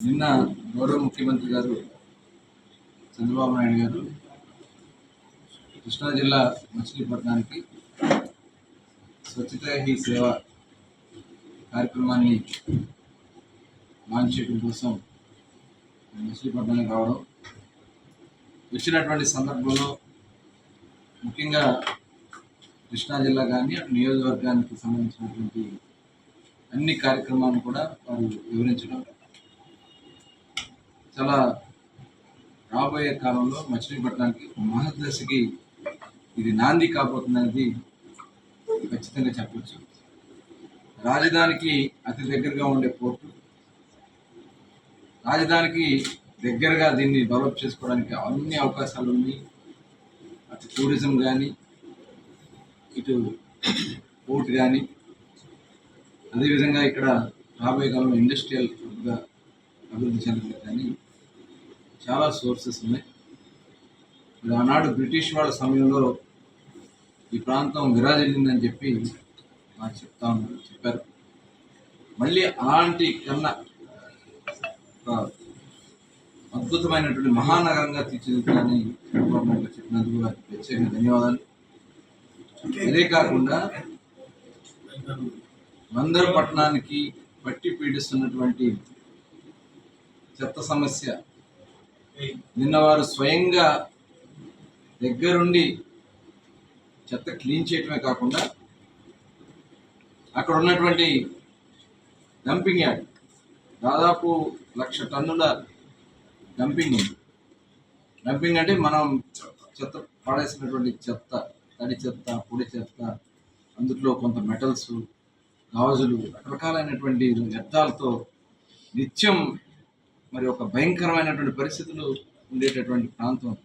నిన్న గౌరవ ముఖ్యమంత్రి గారు చంద్రబాబు నాయుడు గారు కృష్ణా జిల్లా మచిలీపట్నానికి స్వచ్ఛత హీ సేవ కార్యక్రమాన్ని లాంచ్ చేయడం కోసం మచిలీపట్నానికి రావడం వచ్చినటువంటి సందర్భంలో ముఖ్యంగా కృష్ణా జిల్లా కానీ అటు నియోజకవర్గానికి సంబంధించినటువంటి అన్ని కార్యక్రమాలను కూడా వారు వివరించడం చాలా రాబోయే కాలంలో మచిలీపట్నానికి ఒక మహదశకి ఇది నాంది కాబోతుందనేది ఖచ్చితంగా చెప్పచ్చు. రాజధానికి అతి దగ్గరగా ఉండే పోర్టు. రాజధానికి దగ్గరగా దీన్ని డెవలప్ చేసుకోవడానికి అన్ని అవకాశాలు ఉన్నాయి. అటు టూరిజం కానీ ఇటు పోర్ట్ కానీ అదేవిధంగా ఇక్కడ రాబోయే కాలంలో ఇండస్ట్రియల్ ఫుడ్గా అభివృద్ధి చెందడానికి కానీ చాలా సోర్సెస్ ఉన్నాయి. మరి ఆనాడు బ్రిటిష్ వాళ్ళ సమయంలో ఈ ప్రాంతం విరాజిల్లిందని చెప్పి నాకు చెప్తా ఉన్నారు చెప్పారు. మళ్ళీ అలాంటి కన్నా ఒక అద్భుతమైనటువంటి మహానగరంగా తీర్చిదిద్దాలని గవర్నమెంట్ చెప్పినందుకు ప్రత్యేక ధన్యవాదాలు. అదే కాకుండా బందర్ పట్టణానికి పట్టి పీడిస్తున్నటువంటి చెత్త సమస్య నిన్న వారు స్వయంగా దగ్గరుండి చెత్త క్లీన్ చేయటమే కాకుండా అక్కడ ఉన్నటువంటి డంపింగ్ యార్డ్ దాదాపు లక్ష టన్నుల డంపింగ్ ఉంది. డంపింగ్ అంటే మనం చెత్త పడేసినటువంటి చెత్త తడి చెత్త పొడి చెత్త అందులో కొంత మెటల్స్ గాజులు రకరకాలైనటువంటి వ్యర్థాలతో నిత్యం మరి ఒక భయంకరమైనటువంటి పరిస్థితులు ఉండేటటువంటి ప్రాంతం.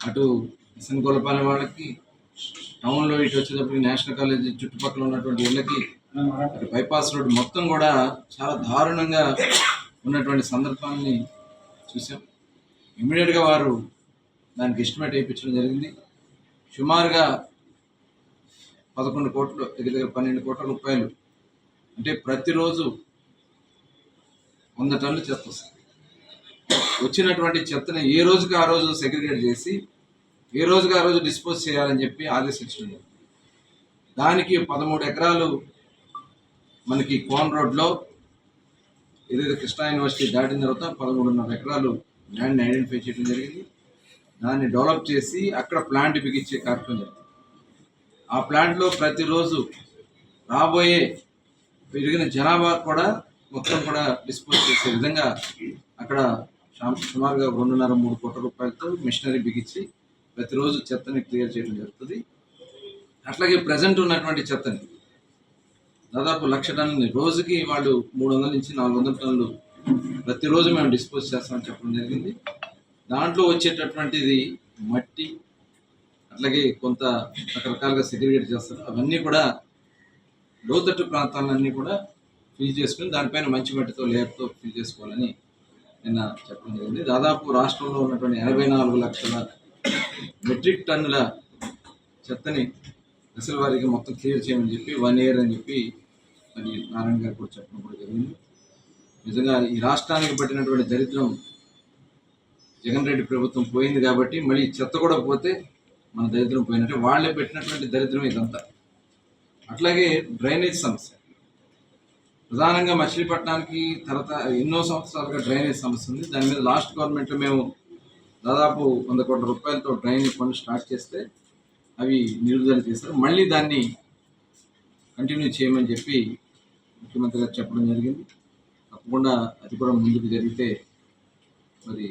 అటు ఎస్ఎన్ వాళ్ళకి టౌన్లో ఇటు వచ్చేటప్పటికి నేషనల్ కాలేజీ చుట్టుపక్కల ఉన్నటువంటి ఇళ్ళకి అటు బైపాస్ రోడ్డు మొత్తం కూడా చాలా దారుణంగా ఉన్నటువంటి సందర్భాన్ని చూసాం ఇమ్మీడియట్గా వారు దానికి ఎస్టిమేట్ వేయించడం జరిగింది. సుమారుగా పదకొండు కోట్లు దగ్గర దగ్గర పన్నెండు కోట్ల రూపాయలు. అంటే ప్రతిరోజు వంద టన్నులు చెత్త వస్తుంది. వచ్చినటువంటి చెత్తని ఏ రోజుకి ఆ రోజు సెగ్రిగేట్ చేసి ఏ రోజుకి ఆ రోజు డిస్పోజ్ చేయాలని చెప్పి ఆదేశించడం. దానికి పదమూడు ఎకరాలు మనకి కోన్ రోడ్లో ఏదైతే కృష్ణా యూనివర్సిటీ దాటిన తర్వాత పదమూడున్నర ఎకరాలు ల్యాండ్ని ఐడెంటిఫై చేయడం జరిగింది. దాన్ని డెవలప్ చేసి అక్కడ ప్లాంట్ బిగించే కార్యక్రమం జరిగింది ఆ ప్లాంట్లో ప్రతిరోజు రాబోయే పెరిగిన జనాభా కూడా మొత్తం కూడా డిస్పోజ్ చేసే విధంగా అక్కడ సుమారుగా రెండున్నర మూడు కోట్ల రూపాయలతో మిషనరీ బిగించి ప్రతిరోజు చెత్తని క్లియర్ చేయడం జరుగుతుంది. అట్లాగే ప్రజెంట్ ఉన్నటువంటి చెత్తని దాదాపు లక్ష టన్నులు రోజుకి వాళ్ళు మూడు వందల నుంచి నాలుగు వందల టన్నులు ప్రతిరోజు మేము డిస్పోజ్ చేస్తామని చెప్పడం జరిగింది. దాంట్లో వచ్చేటటువంటిది మట్టి అట్లాగే కొంత రకరకాలుగా సెగ్రిగేట్ చేస్తారు. అవన్నీ కూడా లోతట్టు ప్రాంతాలన్నీ కూడా ఫిల్ చేసుకుని దానిపైన మంచి మట్టితో లేయర్తో ఫిల్ చేసుకోవాలని నిన్న చెప్పడం జరిగింది. దాదాపు రాష్ట్రంలో ఉన్నటువంటి ఎనభై నాలుగు లక్షల మెట్రిక్ టన్నుల చెత్తని దశల వారికి మొత్తం క్లియర్ చేయమని చెప్పి వన్ ఇయర్ అని చెప్పి మరి నారాయణ గారు కూడా చెప్పడం కూడా జరిగింది. నిజంగా ఈ రాష్ట్రానికి పట్టినటువంటి దరిద్రం జగన్ రెడ్డి ప్రభుత్వం పోయింది కాబట్టి మళ్ళీ చెత్త కూడా పోతే మన దరిద్రం పోయినట్టే. వాళ్ళే పెట్టినటువంటి దరిద్రం ఇదంతా. అట్లాగే డ్రైనేజ్ సమస్య. ప్రధానంగా మచిలీపట్నానికి తర్వాత ఎన్నో సంవత్సరాలుగా డ్రైనేజ్ సమస్య ఉంది. దాని మీద లాస్ట్ గవర్నమెంట్లో మేము దాదాపు వంద కోట్ల రూపాయలతో డ్రైనేజ్ పనులు స్టార్ట్ చేస్తే అవి నిలుదల చేస్తారు. మళ్ళీ దాన్ని కంటిన్యూ చేయమని చెప్పి ముఖ్యమంత్రి గారు చెప్పడం జరిగింది. తప్పకుండా అది కూడా ముందుకు జరిగితే మరి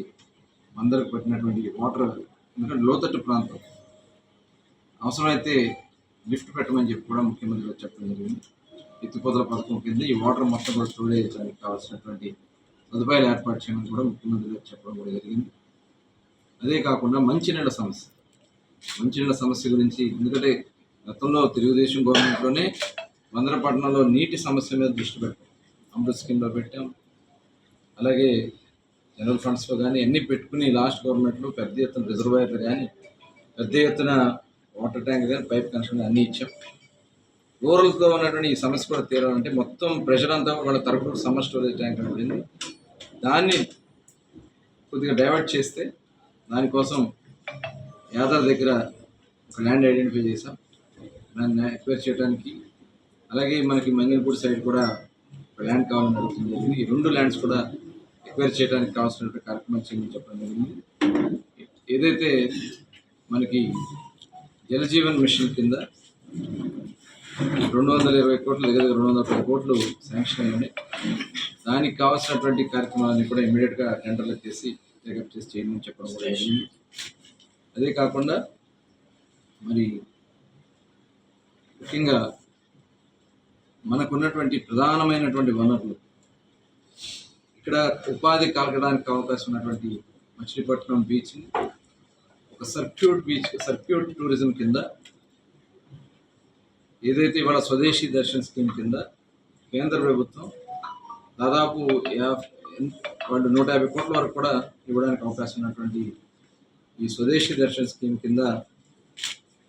అందరికి పట్టినటువంటి వాటర్ ఎందుకంటే లోతట్టు ప్రాంతం. అవసరమైతే లిఫ్ట్ పెట్టమని చెప్పి కూడా ముఖ్యమంత్రి గారు చెప్పడం జరిగింది. ఎత్తిపోతల పథకం కింద ఈ వాటర్ మొత్తం కూడా స్టోరేజ్ చేయడానికి కావాల్సినటువంటి సదుపాయాలు ఏర్పాటు చేయమని కూడా ముఖ్యమంత్రి చెప్పడం కూడా జరిగింది. అదే కాకుండా మంచినీళ్ళ సమస్య. మంచినీళ్ళ సమస్య గురించి ఎందుకంటే గతంలో తెలుగుదేశం గవర్నమెంట్లోనే వందరపట్నంలో నీటి సమస్య మీద దృష్టి పెట్టాం. అమృత్ స్కీమ్లో పెట్టాం. అలాగే జనరల్ ఫండ్స్లో కానీ అన్నీ పెట్టుకుని లాస్ట్ గవర్నమెంట్లో పెద్ద ఎత్తున రిజర్వాయర్లు కానీ పెద్ద ఎత్తున వాటర్ ట్యాంక్ కానీ పైప్ కనెక్షన్ అన్నీ ఇచ్చాం. రూరల్స్లో ఉన్నటువంటి ఈ సమస్య కూడా తీరాలంటే మొత్తం ప్రెషర్ అంతా వాళ్ళ తరపు సమ్మర్ స్టోరేజ్ ట్యాంక్ అని దాన్ని కొద్దిగా డైవర్ట్ చేస్తే దానికోసం యాదవ్ దగ్గర ఒక ల్యాండ్ ఐడెంటిఫై చేసాం దాన్ని ఎక్వైర్ చేయడానికి అలాగే మనకి మంగళపూడి సైడ్ కూడా ఒక ల్యాండ్ కావాలని అడుగుతుంది ఈ రెండు ల్యాండ్స్ కూడా ఎక్వైర్ చేయడానికి కావాల్సినటువంటి కార్యక్రమం చేయమని చెప్పడం జరిగింది. ఏదైతే మనకి జలజీవన్ మిషన్ కింద రెండు వందల ఇరవై కోట్లు దగ్గర దగ్గర రెండు వందల పది కోట్లు శాంక్షన్ అయి దానికి కావాల్సినటువంటి కార్యక్రమాలన్నీ కూడా ఇమీడియట్గా టెండర్లు చేసి టేకప్ చేసి చేయమని చెప్పడం కూడా జరిగింది. అదే కాకుండా మరి ముఖ్యంగా మనకున్నటువంటి ప్రధానమైనటువంటి వనరులు ఇక్కడ ఉపాధి కలగడానికి అవకాశం ఉన్నటువంటి మచిలీపట్నం బీచ్ని ఒక సర్క్యూట్ బీచ్ సర్క్యూట్ టూరిజం కింద ఏదైతే ఇవాళ స్వదేశీ దర్శన్ స్కీమ్ కింద కేంద్ర ప్రభుత్వం దాదాపు వాళ్ళు నూట యాభై కోట్ల వరకు కూడా ఇవ్వడానికి అవకాశం ఉన్నటువంటి ఈ స్వదేశీ దర్శన్ స్కీమ్ కింద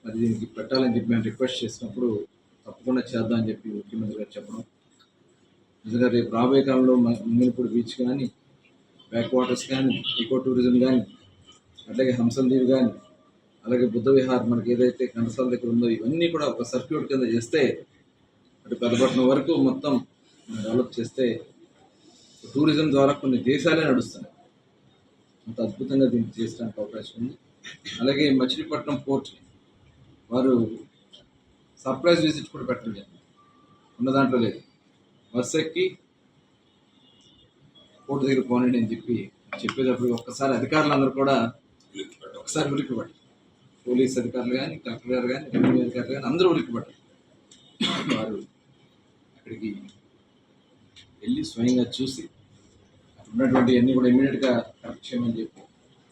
మరి దీనికి పెట్టాలని చెప్పి మేము రిక్వెస్ట్ చేసినప్పుడు తప్పకుండా చేద్దామని చెప్పి ముఖ్యమంత్రి గారు చెప్పడం. నిజంగా రేపు రాబోయే కాలంలో మంగళపూడి బీచ్ కానీ బ్యాక్ వాటర్స్ కానీ ఈకో టూరిజం కానీ అట్లాగే హంసన్ దీవ్ కానీ అలాగే బుద్ధ విహార్ మనకి ఏదైతే కండసాల దగ్గర ఉందో ఇవన్నీ కూడా ఒక సర్క్యూట్ కింద చేస్తే అటు పెద్దపట్నం వరకు మొత్తం డెవలప్ చేస్తే టూరిజం ద్వారా కొన్ని దేశాలే నడుస్తున్నాయి. అంత అద్భుతంగా దీన్ని చేయడానికి అవకాశం ఉంది. అలాగే మచిలీపట్నం పోర్ట్ వారు సర్ప్రైజ్ విజిట్ కూడా పెట్టడం జరిగింది. ఉన్న దాంట్లో లేదు. బస్ ఎక్కి పోర్టు దగ్గర పోనండి అని చెప్పి చెప్పేటప్పుడు ఒక్కసారి అధికారులందరూ కూడా ఒకసారి ఉలిక్కిపడ్డారు పోలీస్ అధికారులు కానీ కలెక్టర్ గారు కానీ రెవెన్యూ అధికారులు కానీ అందరూ ఉలిక్కిపడ్డారు. వారు అక్కడికి వెళ్ళి స్వయంగా చూసి అక్కడ ఉన్నటువంటి అన్నీ కూడా ఇమీడియట్గా కరెక్ట్ చేయమని చెప్పి